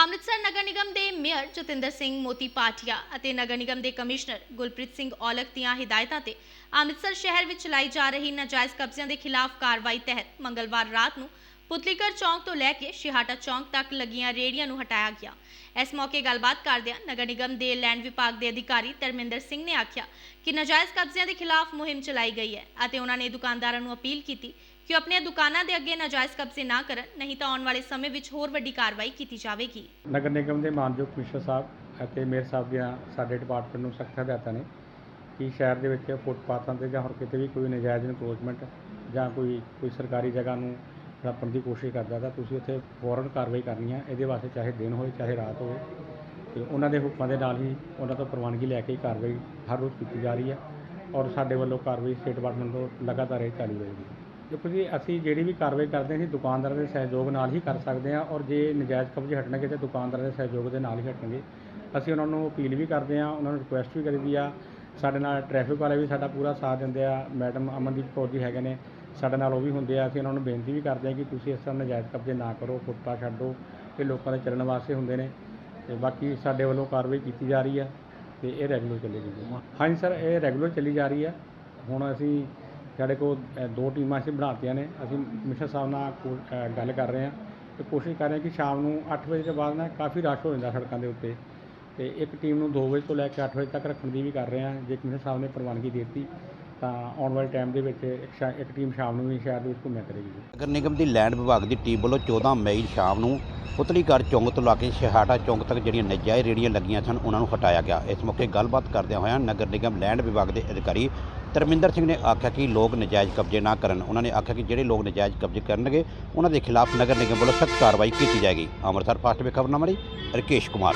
ਅੰਮ੍ਰਿਤਸਰ ਨਗਰ ਨਿਗਮ ਦੇ ਮੇਅਰ ਜਤਿੰਦਰ ਸਿੰਘ ਮੋਤੀ ਪਾਟਿਆ ਅਤੇ ਨਗਰ ਨਿਗਮ ਦੇ ਕਮਿਸ਼ਨਰ ਗੁਲਪ੍ਰੀਤ ਸਿੰਘ ਔਲਖ ਦੀਆਂ ਹਦਾਇਤਾਂ ਤੇ ਅੰਮ੍ਰਿਤਸਰ ਸ਼ਹਿਰ ਵਿੱਚ ਚਲਾਈ ਜਾ ਰਹੀ ਨਾਜਾਇਜ਼ ਕਬਜ਼ਿਆਂ ਦੇ ਖਿਲਾਫ ਕਾਰਵਾਈ ਤਹਿਤ ਮੰਗਲਵਾਰ ਰਾਤ ਨੂੰ ਪੁਤਲੀਕਰ ਚੌਂਕ ਤੋਂ ਲੈ ਕੇ ਸ਼ਿਹਾਟਾ ਚੌਂਕ ਤੱਕ ਲੱਗੀਆਂ ਰੇੜੀਆਂ ਨੂੰ ਹਟਾਇਆ ਗਿਆ। ਇਸ ਮੌਕੇ ਗੱਲਬਾਤ ਕਰਦਿਆਂ ਨਗਰ ਨਿਗਮ ਦੇ ਲੈਂਡ ਵਿਭਾਗ ਦੇ ਅਧਿਕਾਰੀ ਧਰਮਿੰਦਰ ਸਿੰਘ ਨੇ ਆਖਿਆ ਕਿ ਨਾਜਾਇਜ਼ ਕਬਜ਼ਿਆਂ ਦੇ ਖਿਲਾਫ ਮੁਹਿੰਮ ਚਲਾਈ ਗਈ ਹੈ ਅਤੇ ਉਹਨਾਂ ਨੇ ਦੁਕਾਨਦਾਰਾਂ ਨੂੰ ਅਪੀਲ ਕੀਤੀ ਕਿ ਉਹ ਆਪਣੀਆਂ ਦੁਕਾਨਾਂ ਦੇ ਅੱਗੇ ਨਾਜਾਇਜ਼ ਕਬਜ਼ੇ ਨਾ ਕਰਨ, ਨਹੀਂ ਤਾਂ ਆਉਣ ਵਾਲੇ ਸਮੇਂ ਵਿੱਚ ਹੋਰ ਵੱਡੀ ਕਾਰਵਾਈ ਕੀਤੀ ਜਾਵੇਗੀ। ਨਗਰ ਨਿਗਮ ਦੇ ਮਾਨਯੋਗ ਕਮਿਸ਼ਨਰ ਸਾਹਿਬ ਅਤੇ ਮੇਅਰ ਸਾਹਿਬ ਦੀਆਂ ਸਾਡੇ ਡਿਪਾਰਟਮੈਂਟ ਨੂੰ ਸਖਤ ਹਦਾਇਤਾਂ ਨੇ ਕਿ ਸ਼ਹਿਰ ਦੇ ਵਿੱਚ ਫੁੱਟਪਾਥਾਂ ਤੇ ਜਾਂ ਹੋਰ ਕਿਤੇ ਵੀ ਕੋਈ ਨਾਜਾਇਜ਼ ਇਨਕਰੋਚਮੈਂਟ ਜਾਂ ਕੋਈ ਕੋਈ ਸਰਕਾਰੀ ਜਗ੍ਹਾ ਨੂੰ ਹੜੱਪਣ ਦੀ ਕੋਸ਼ਿਸ਼ ਕਰਦਾ ਤਾਂ ਤੁਸੀਂ ਉੱਥੇ ਫੌਰਨ ਕਾਰਵਾਈ ਕਰਨੀ ਹੈ ਇਹਦੇ ਵਾਸਤੇ ਚਾਹੇ ਦਿਨ ਹੋਵੇ ਚਾਹੇ ਰਾਤ ਹੋਵੇ ਤੇ ਉਹਨਾਂ ਦੇ ਹੁਕਮਾਂ ਦੇ ਨਾਲ ਹੀ ਉਹਨਾਂ ਤੋਂ ਪ੍ਰਵਾਨਗੀ ਲੈ ਕੇ ਕਾਰਵਾਈ ਹਰ ਰੋਜ਼ ਕੀਤੀ ਜਾ ਰਹੀ ਹੈ ਔਰ ਸਾਡੇ ਵੱਲੋਂ ਕਾਰਵਾਈ ਸਟੇਟ ਡਿਪਾਰਟਮੈਂਟ ਤੋਂ ਲਗਾਤਾਰ ਇਹ ਚੱਲੀ ਰਹੇਗੀ। ਦੇਖੋ ਜੀ, ਅਸੀਂ ਜਿਹੜੀ ਵੀ ਕਾਰਵਾਈ ਕਰਦੇ ਹਾਂ, ਅਸੀਂ ਦੁਕਾਨਦਾਰਾਂ ਦੇ ਸਹਿਯੋਗ ਨਾਲ ਹੀ ਕਰ ਸਕਦੇ ਹਾਂ ਔਰ ਜੇ ਨਜਾਇਜ਼ ਕਬਜ਼ੇ ਹਟਣਗੇ ਤਾਂ ਦੁਕਾਨਦਾਰਾਂ ਦੇ ਸਹਿਯੋਗ ਦੇ ਨਾਲ ਹੀ ਹਟਣਗੇ। ਅਸੀਂ ਉਹਨਾਂ ਨੂੰ ਅਪੀਲ ਵੀ ਕਰਦੇ ਹਾਂ, ਉਹਨਾਂ ਨੂੰ ਰਿਕੁਐਸਟ ਵੀ ਕਰੀਦੀ ਆ। ਸਾਡੇ ਨਾਲ ਟ੍ਰੈਫਿਕ ਵਾਲੇ ਵੀ ਸਾਡਾ ਪੂਰਾ ਸਾਥ ਦਿੰਦੇ ਆ। ਮੈਡਮ ਅਮਨਦੀਪ ਕੌਰ ਜੀ ਹੈਗੇ ਨੇ। ਸਾਡੇ ਨਾਲ ਉਹ ਵੀ ਹੁੰਦੇ ਆ ਅਸੀਂ ਉਹਨਾਂ ਨੂੰ ਬੇਨਤੀ ਵੀ ਕਰਦੇ ਹਾਂ ਕਿ ਤੁਸੀਂ ਇਸ ਤਰ੍ਹਾਂ ਨਜਾਇਜ਼ ਕਬਜ਼ੇ ਨਾ ਕਰੋ ਫੁੱਟਪਾਥ ਛੱਡੋ ਇਹ ਲੋਕਾਂ ਦੇ ਚੱਲਣ ਵਾਸਤੇ ਹੁੰਦੇ ਨੇ ਤੇ ਬਾਕੀ ਸਾਡੇ ਵੱਲੋਂ ਕਾਰਵਾਈ ਕੀਤੀ ਜਾ ਰਹੀ ਆ ਤੇ ਇਹ ਰੈਗੂਲਰ ਚੱਲੇਗੀ ਜੀ ਹਾਂਜੀ ਸਰ ਇਹ ਰੈਗੂਲਰ ਚੱਲੀ ਜਾ ਰਹੀ ਆ। ਹੁਣ ਅਸੀਂ ਸਾਡੇ ਕੋਲ ਅ, ਦੋ ਟੀਮਾਂ ਅਸੀਂ ਬਣਾਤੀਆਂ ਨੇ ਅਸੀਂ ਮਿਸ਼ਨ ਸਾਹਿਬ ਨਾਲ ਕੋ- ਅ, ਗੱਲ ਕਰ ਰਹੇ ਹਾਂ ਤੇ ਕੋਸ਼ਿਸ਼ ਕਰ ਰਹੇ ਹਾਂ ਕਿ ਸ਼ਾਮ ਨੂੰ 8 ਵਜੇ ਤੋਂ ਬਾਅਦ ਨਾ ਕਾਫੀ ਰਸ਼ ਹੋ ਜਾਂਦਾ ਸੜਕਾਂ ਦੇ ਉੱਤੇ ਤੇ ਇੱਕ ਟੀਮ ਨੂੰ 2 ਵਜੇ ਤੋਂ ਲੈ ਕੇ 8 ਵਜੇ ਤੱਕ ਰੱਖਣ ਦੀ ਵੀ ਕਰ ਰਹੇ ਹਾਂ ਜੇ ਕਮਿਸ਼ਨਰ ਸਾਹਿਬ ਨੇ ਪ੍ਰਵਾਨਗੀ ਦੇ ਦਿੱਤੀ। ਤਾਂ ਆਉਣ ਵਾਲੇ ਟਾਈਮ ਦੇ ਵਿੱਚ ਇੱਕ ਸ਼ਾ- ਇੱਕ ਟੀਮ ਸ਼ਾਮ ਨੂੰ ਵੀ ਸ਼ਹਿਰ ਦੇ ਵਿੱਚ ਘੁੰਮਿਆ ਕਰੇਗੀ ਜੀ। ਨਗਰ ਨਿਗਮ ਦੀ ਲੈਂਡ ਵਿਭਾਗ ਦੀ ਟੀਮ ਵੱਲੋਂ 14 ਮਈ ਸ਼ਾਮ ਨੂੰ ਪੁਤਲੀਘਰ ਚੌਂਕ ਤੋਂ ਲਾ ਕੇ ਸ਼ਹਾਟਾ ਚੌਂਕ ਤੱਕ ਜਿਹੜੀਆਂ ਨਜਾਇਜ਼ ਰੇੜੀਆਂ ਲੱਗੀਆਂ ਸਨ, ਉਹਨਾਂ ਨੂੰ ਹਟਾਇਆ ਗਿਆ। ਇਸ ਮੌਕੇ ਗੱਲਬਾਤ ਕਰਦਿਆਂ ਹੋਇਆਂ ਨਗਰ ਨਿਗਮ ਲੈਂਡ ਵਿਭਾਗ ਦੇ ਅਧਿਕਾਰੀ ਧਰਮਿੰਦਰ ਸਿੰਘ ਨੇ ਆਖਿਆ ਕਿ ਲੋਕ ਨਜਾਇਜ਼ ਕਬਜ਼ੇ ਨਾ ਕਰਨ। ਉਹਨਾਂ ਨੇ ਆਖਿਆ ਕਿ ਜਿਹੜੇ ਲੋਕ ਨਜਾਇਜ਼ ਕਬਜ਼ੇ ਕਰਨਗੇ, ਉਹਨਾਂ ਦੇ ਖਿਲਾਫ ਨਗਰ ਨਿਗਮ ਵੱਲੋਂ ਸਖਤ ਕਾਰਵਾਈ ਕੀਤੀ ਜਾਏਗੀ। ਅੰਮ੍ਰਿਤਸਰ ਫਾਸਟ ਵੇ ਖਬਰਨਾਮਾ ਲਈ ਰਕੇਸ਼ ਕੁਮਾਰ।